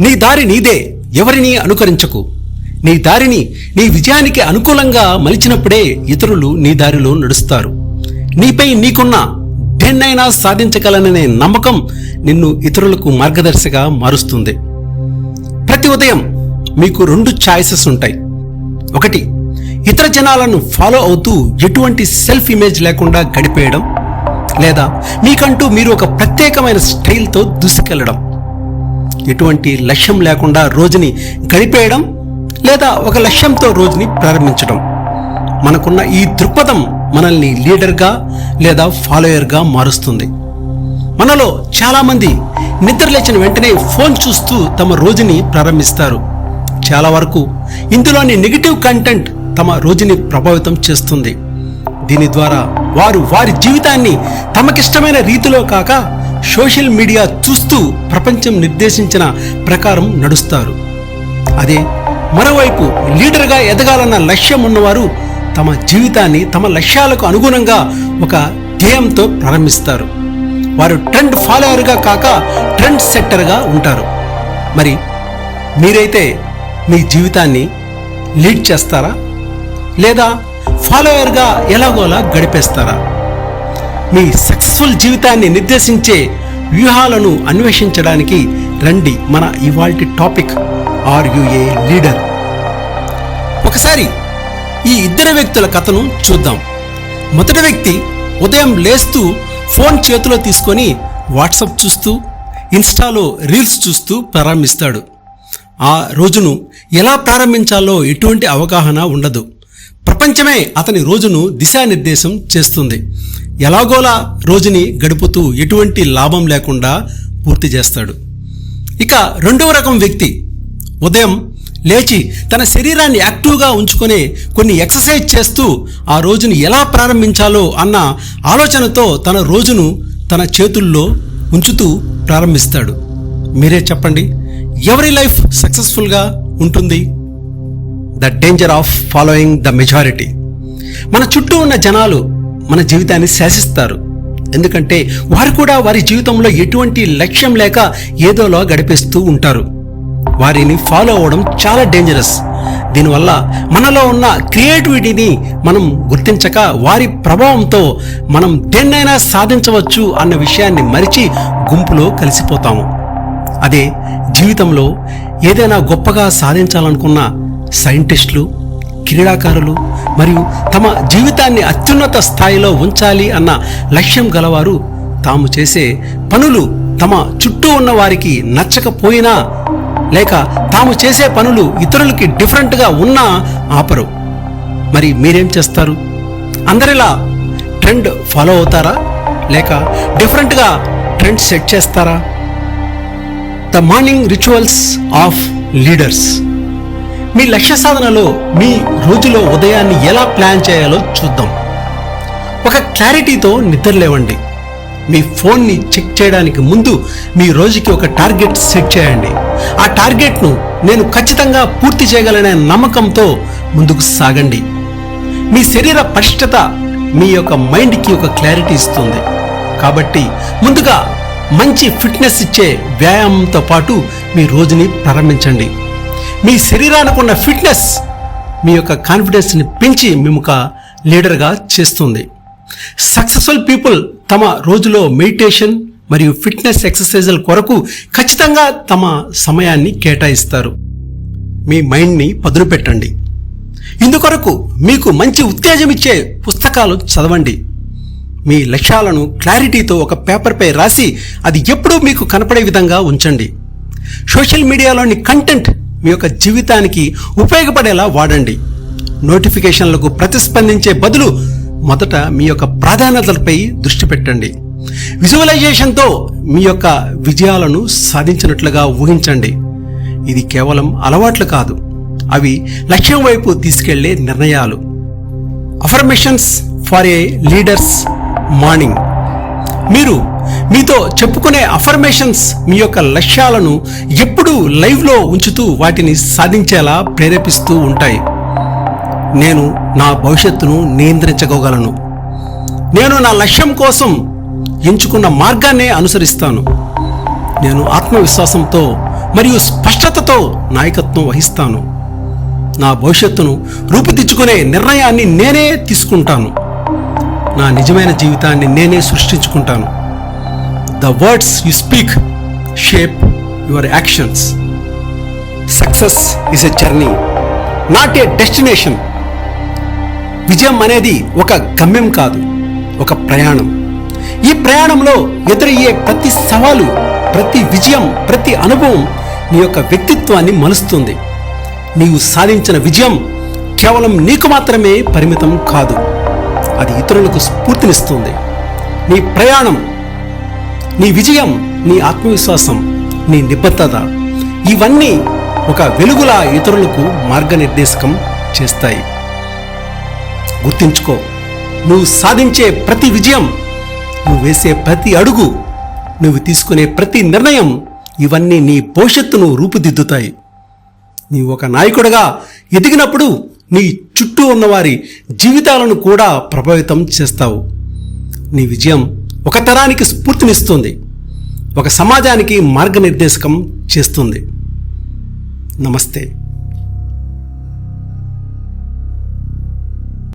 నీ దారి నీదే ఎవరిని అనుకరించకు. నీ దారిని నీ విజయానికి అనుకూలంగా మలిచినప్పుడే ఇతరులు నీ దారిలో నడుస్తారు. నీపై నీకున్న దేన్నైనా సాధించగలననే నమ్మకం నిన్ను ఇతరులకు మార్గదర్శిగా మారుస్తుంది. ప్రతి ఉదయం మీకు రెండు ఛాయిసెస్ ఉంటాయి. ఒకటి ఇతర జనాలను ఫాలో అవుతూ ఎటువంటి సెల్ఫ్ ఇమేజ్ లేకుండా గడిపేయడం లేదా మీకంటూ మీరు ఒక ప్రత్యేకమైన స్టైల్తో దూసుకెళ్ళడం. ఎటువంటి లక్ష్యం లేకుండా రోజుని గడిపేయడం లేదా ఒక లక్ష్యంతో రోజుని ప్రారంభించడం. మనకున్న ఈ దృక్పథం మనల్ని లీడర్గా లేదా ఫాలోయర్గా మారుస్తుంది. మనలో చాలామంది నిద్ర లేచిన వెంటనే ఫోన్ చూస్తూ తమ రోజుని ప్రారంభిస్తారు. చాలా వరకు ఇందులోని నెగిటివ్ కంటెంట్ తమ రోజుని ప్రభావితం చేస్తుంది. దీని ద్వారా వారు వారి జీవితాన్ని తమకిష్టమైన రీతిలో కాక సోషల్ మీడియా చూస్తూ ప్రపంచం నిర్దేశించిన ప్రకారం నడుస్తారు. అదే మరోవైపు లీడర్గా ఎదగాలన్న లక్ష్యం ఉన్నవారు తమ జీవితాన్ని తమ లక్ష్యాలకు అనుగుణంగా ఒక ధ్యేయంతో ప్రారంభిస్తారు. వారు ట్రెండ్ ఫాలోయర్గా కాక ట్రెండ్ సెట్టర్గా ఉంటారు. మరి మీరైతే మీ జీవితాన్ని లీడ్ చేస్తారా? లేదా ఫాలోయర్గా ఎలాగోలా గడిపేస్తారా? మీ సక్సెస్ఫుల్ జీవితాన్ని నిర్దేశించే వ్యూహాలను అన్వేషించడానికి రండి మన ఇవాల్టి టాపిక్ ఆర్ యు లీడర్? ఒకసారి ఈ ఇద్దరు వ్యక్తుల కథను చూద్దాం. మొదటి వ్యక్తి ఉదయం లేస్తూ ఫోన్ చేతిలో తీసుకొని వాట్సాప్ చూస్తూ ఇన్స్టాలో రీల్స్ చూస్తూ ప్రారంభిస్తాడు. ఆ రోజును ఎలా ప్రారంభించాలో ఎటువంటి అవగాహన ఉండదు. ప్రపంచమే అతని రోజును దిశానిర్దేశం చేస్తుంది. ఎలాగోలా రోజుని గడుపుతూ ఎటువంటి లాభం లేకుండా పూర్తి చేస్తాడు. ఇక రెండవ రకం వ్యక్తి ఉదయం లేచి తన శరీరాన్ని యాక్టివ్గా ఉంచుకొని కొన్ని ఎక్సర్సైజ్ చేస్తూ ఆ రోజును ఎలా ప్రారంభించాలో అన్న ఆలోచనతో తన రోజును తన చేతుల్లో ఉంచుతూ ప్రారంభిస్తాడు. మీరే చెప్పండి ఎవరి లైఫ్ సక్సెస్ఫుల్గా ఉంటుంది? The danger of following the majority. మన చుట్టూ ఉన్న జనాలు మన జీవితాన్ని శాసిస్తారు. ఎందుకంటే వారు కూడా వారి జీవితంలో ఎటువంటి లక్ష్యం లేక ఏదోలా గడిపేస్తూ ఉంటారు. వారిని ఫాలో అవ్వడం చాలా డేంజరస్ దీనివల్ల మనలో ఉన్న క్రియేటివిటీని మనం గుర్తించక వారి ప్రభావంతో మనం దేన్నైనా సాధించవచ్చు అన్న విషయాన్ని మరిచి గుంపులో కలిసిపోతాము. అదే జీవితంలో ఏదైనా గొప్పగా సాధించాలనుకున్న సైంటిస్టులు క్రీడాకారులు మరియు తమ జీవితాన్ని అత్యున్నత స్థాయిలో ఉంచాలి అన్న లక్ష్యం గలవారు తాము చేసే పనులు తమ చుట్టూ ఉన్న వారికి నచ్చకపోయినా లేక తాము చేసే పనులు ఇతరులకి డిఫరెంట్గా ఉన్నా ఆపరు. మరి మీరేం చేస్తారు? అందరిలా ట్రెండ్ ఫాలో అవుతారా? లేక డిఫరెంట్గా ట్రెండ్ సెట్ చేస్తారా? The morning rituals of leaders మీ లక్ష్య సాధనలో మీ రోజులో ఉదయాన్ని ఎలా ప్లాన్ చేయాలో చూద్దాం. ఒక క్లారిటీతో నిద్రలేవండి మీ ఫోన్ని చెక్ చేయడానికి ముందు మీ రోజుకి ఒక టార్గెట్ సెట్ చేయండి. ఆ టార్గెట్ను నేను ఖచ్చితంగా పూర్తి చేయగలనే నమ్మకంతో ముందుకు సాగండి. మీ శరీర పరిష్టత మీ యొక్క మైండ్కి ఒక క్లారిటీ ఇస్తుంది. కాబట్టి ముందుగా మంచి ఫిట్నెస్ ఇచ్చే వ్యాయామంతో పాటు మీ రోజుని ప్రారంభించండి. మీ శరీరానికి ఉన్న ఫిట్నెస్ మీ యొక్క కాన్ఫిడెన్స్ని పెంచి మేము ఒక లీడర్గా చేస్తుంది. సక్సెస్ఫుల్ పీపుల్ తమ రోజులో మెడిటేషన్ మరియు ఫిట్నెస్ ఎక్సర్సైజుల కొరకు ఖచ్చితంగా తమ సమయాన్ని కేటాయిస్తారు. మీ మైండ్ని పదును పెట్టండి. ఇందుకొరకు మీకు మంచి ఉత్తేజం ఇచ్చే పుస్తకాలు చదవండి. మీ లక్ష్యాలను క్లారిటీతో ఒక పేపర్పై రాసి అది ఎప్పుడూ మీకు కనపడే విధంగా ఉంచండి. సోషల్ మీడియాలోని కంటెంట్ మీ యొక్క జీవితానికి ఉపయోగపడేలా వాడండి. నోటిఫికేషన్లకు ప్రతిస్పందించే బదులు మొదట మీ యొక్క ప్రాధాన్యతలపై దృష్టి పెట్టండి. విజువలైజేషన్తో మీ యొక్క విజయాలను సాధించినట్లుగా ఊహించండి. ఇది కేవలం అలవాట్లు కాదు అవి లక్ష్యం వైపు తీసుకెళ్ళే నిర్ణయాలు. Affirmations for a leaders morning మీరు మీతో చెప్పుకునే అఫర్మేషన్స్ మీ యొక్క లక్ష్యాలను ఎప్పుడూ లైవ్లో ఉంచుతూ వాటిని సాధించేలా ప్రేరేపిస్తూ ఉంటాయి. నేను నా భవిష్యత్తును నియంత్రించగలను నేను నా లక్ష్యం కోసం ఎంచుకున్న మార్గాన్నే అనుసరిస్తాను. నేను ఆత్మవిశ్వాసంతో మరియు స్పష్టతతో నాయకత్వం వహిస్తాను. నా భవిష్యత్తును రూపుదిద్దుకునే నిర్ణయాన్ని నేనే తీసుకుంటాను. నా నిజమైన జీవితాన్ని నేనే సృష్టించుకుంటాను. The words you speak shape your actions success is a journey not a destination విజయం అనేది ఒక గమ్యం కాదు ఒక ప్రయాణం. ఈ ప్రయాణంలో ఎదురయ్యే ప్రతి సవాలు ప్రతి విజయం ప్రతి అనుభవం నీ యొక్క వ్యక్తిత్వాన్ని మలుస్తుంది. నీవు సాధించిన విజయం కేవలం నీకు మాత్రమే పరిమితం కాదు అది ఇతరులకు స్ఫూర్తినిస్తుంది. నీ ప్రయాణం నీ విజయం నీ ఆత్మవిశ్వాసం నీ నిబద్ధత ఇవన్నీ ఒక వెలుగులా ఇతరులకు మార్గనిర్దేశకం చేస్తాయి. గుర్తించుకో నువ్వు సాధించే ప్రతి విజయం నువ్వు వేసే ప్రతి అడుగు నువ్వు తీసుకునే ప్రతి నిర్ణయం ఇవన్నీ నీ భవిష్యత్తును రూపుదిద్దుతాయి. నీవు ఒక నాయకుడిగా ఎదిగినప్పుడు నీ చుట్టూ ఉన్నవారి జీవితాలను కూడా ప్రభావితం చేస్తావు. నీ విజయం ఒక తరానికి స్ఫూర్తినిస్తుంది. ఒక సమాజానికి మార్గనిర్దేశకం చేస్తుంది. నమస్తే.